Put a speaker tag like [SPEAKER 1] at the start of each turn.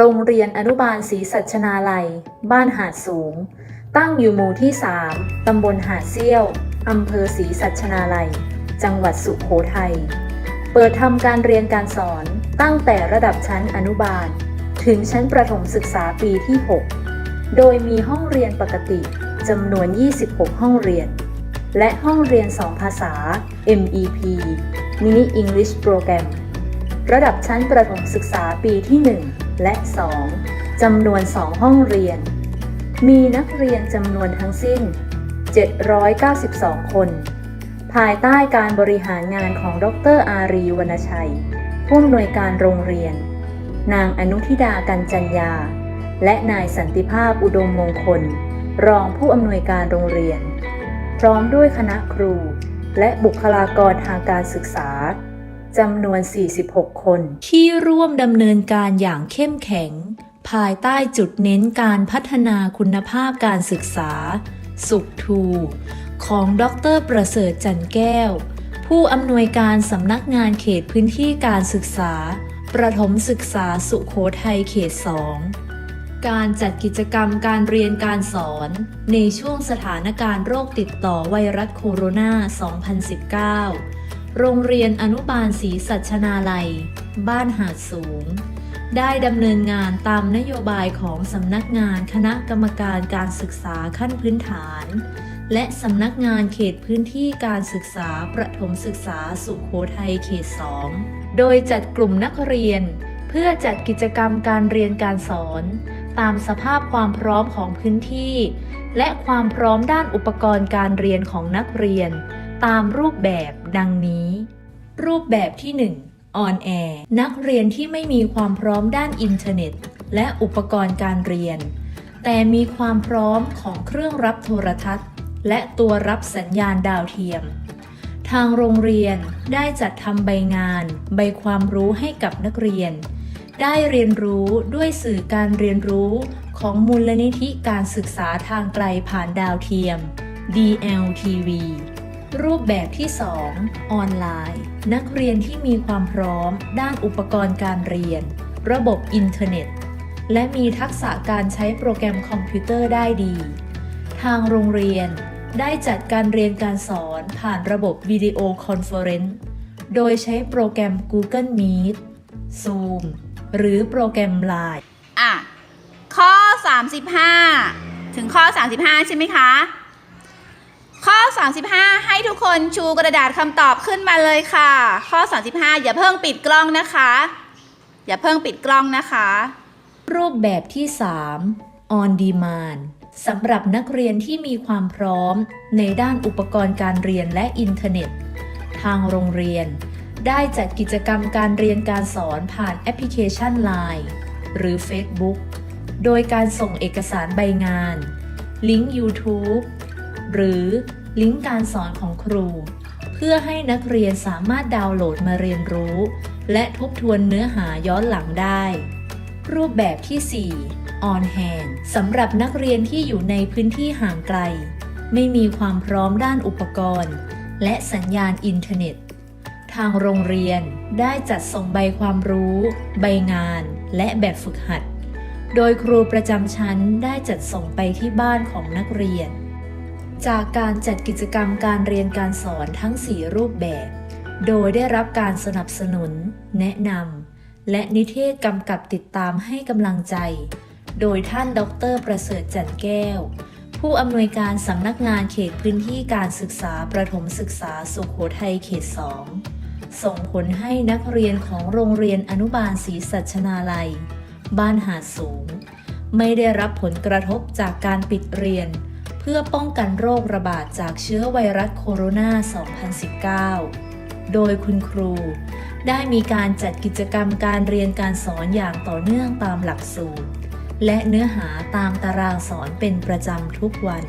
[SPEAKER 1] รงเรียนอนุบาลศรีสัชนาลัย บ้านหาดสูง ตั้งอยู่หมู่ที่ 3 ตำบลหาดเซี่ยว อำเภอศรีสัชนาลัย จังหวัดสุโขทัย เปิดทำการเรียนการสอนตั้งแต่ระดับชั้นอนุบาล ถึงชั้นประถมศึกษาปีที่ 6 โดยมีห้องเรียนปกติจำนวน 26 ห้องเรียน และห้องเรียน 2 ภาษา MEP Mini English Program ระดับชั้นประถมศึกษาปีที่ 1 และ 2จำนวน 2 ห้องเรียน มีนักเรียนจำนวนทั้งสิ้น 792 คน ภายใต้การบริหารงานของดรอารีวรรณชัย ผู้อำนวยการโรงเรียน นางอนุทิดากันจัญญา และนายสันติภาพอุดมมงคล รองผู้อำนวยการโรงเรียน พร้อมด้วยคณะครู และบุคลากรทางการศึกษา จำนวน 46 คน ที่ร่วมดำเนินการอย่างเข้มแข็ง ภายใต้จุดเน้นการพัฒนาคุณภาพการศึกษา สุขทู ของดร ประเสริฐจันแก้ว ผู้อำนวยการสำนักงานเขตพื้นที่การศึกษา ประถมศึกษาสุขโขทัยเขต 2การจัดกิจกรรมการเรียนการสอน ในช่วงสถานการณ์โรคติดต่อไวรัสโคโรนา 2019 โรงเรียนอนุบาลศรีสัชนาลัย บ้านหาดสูง ได้ดำเนินงานตามนโยบายของสำนักงานคณะกรรมการการศึกษาขั้นพื้นฐาน และสำนักงานเขตพื้นที่การศึกษาประถมศึกษาสุขโขทัยเขต 2 โดยจัดกลุ่มนักเรียน เพื่อจัดกิจกรรมการเรียนการสอน ตามสภาพความพร้อมของพื้นที่ และความพร้อมด้านอุปกรณ์การเรียนของนักเรียน ตามรูปแบบ ดังนี้ รูปแบบที่1ออนแอร์นักเรียนที่ไม่มีความพร้อมด้านอินเทอร์เน็ต และอุปกรณ์การเรียน แต่มีความพร้อมของเครื่องรับโทรทัศน์ และตัวรับสัญญาณดาวเทียม ทางโรงเรียนได้จัดทำใบงาน ใบความรู้ให้กับนักเรียน ได้เรียนรู้ด้วยสื่อการเรียนรู้ของมูลนิธิการศึกษาทางไกลผ่านดาวเทียม DLTV รูปแบบที่ 2 ออนไลน์ นักเรียนที่มีความพร้อม ด้านอุปกรณ์การเรียน ระบบอินเทอร์เน็ต และมีทักษะการใช้โปรแกรมคอมพิวเตอร์ได้ดี ทางโรงเรียนได้จัดการเรียนการสอนผ่านระบบวิดีโอคอนเฟอเรนซ์โดยใช้โปรแกรม Google Meet Zoom หรือโปรแกรม Line
[SPEAKER 2] อะ ข้อ 35 ถึงข้อ 35 ใช่ไหมคะ ข้อ 35 ให้ทุกคนชูกระดาษคำตอบขึ้นมาเลยค่ะ ข้อ 35 อย่าเพิ่งปิดกล้องนะคะ อย่าเพิ่งปิดกล้องนะคะ
[SPEAKER 1] รูปแบบที่ 3 on demand สำหรับนักเรียนที่มีความพร้อมในด้านอุปกรณ์การเรียนและอินเทอร์เน็ต ทางโรงเรียน ได้จัดกิจกรรมการเรียนการสอนผ่านแอปพลิเคชัน Line หรือ Facebook โดยการส่งเอกสารใบงาน ลิงก์ YouTube หรือลิงก์การสอนของครู เพื่อให้นักเรียนสามารถดาวน์โหลดมาเรียนรู้ และทบทวนเนื้อหาย้อนหลังได้ รูปแบบที่ 4 on hand สำหรับนักเรียนที่อยู่ในพื้นที่ห่างไกล ไม่มีความพร้อมด้านอุปกรณ์ และสัญญาณอินเทอร์เน็ต ทางโรงเรียนได้จัดส่งใบความรู้ ใบงาน และแบบฝึกหัด โดยครูประจำชั้นได้จัดส่งไปที่บ้านของนักเรียน จากการจัดกิจกรรมการเรียนการสอนทั้ง 4 รูปแบบ โดยได้รับการสนับสนุน แนะนำ และนิเทศกำกับติดตามให้กำลังใจ โดยท่านดร ประเสริฐจันแก้ว ผู้อำนวยการสำนักงานเขตพื้นที่การศึกษาประถมศึกษาสุขโขทัยเขต 2 ส่งผลให้นักเรียนของโรงเรียนอนุบาลศรีสัชนาลัย บ้านหาดสูง ไม่ได้รับผลกระทบจากการปิดเรียน เพื่อป้องกันโรคระบาดจากเชื้อไวรัสโคโรนา 2019 โดยคุณครู ได้มีการจัดกิจกรรมการเรียนการสอนอย่างต่อเนื่องตามหลักสูตร และเนื้อหาตามตารางสอนเป็นประจำทุกวัน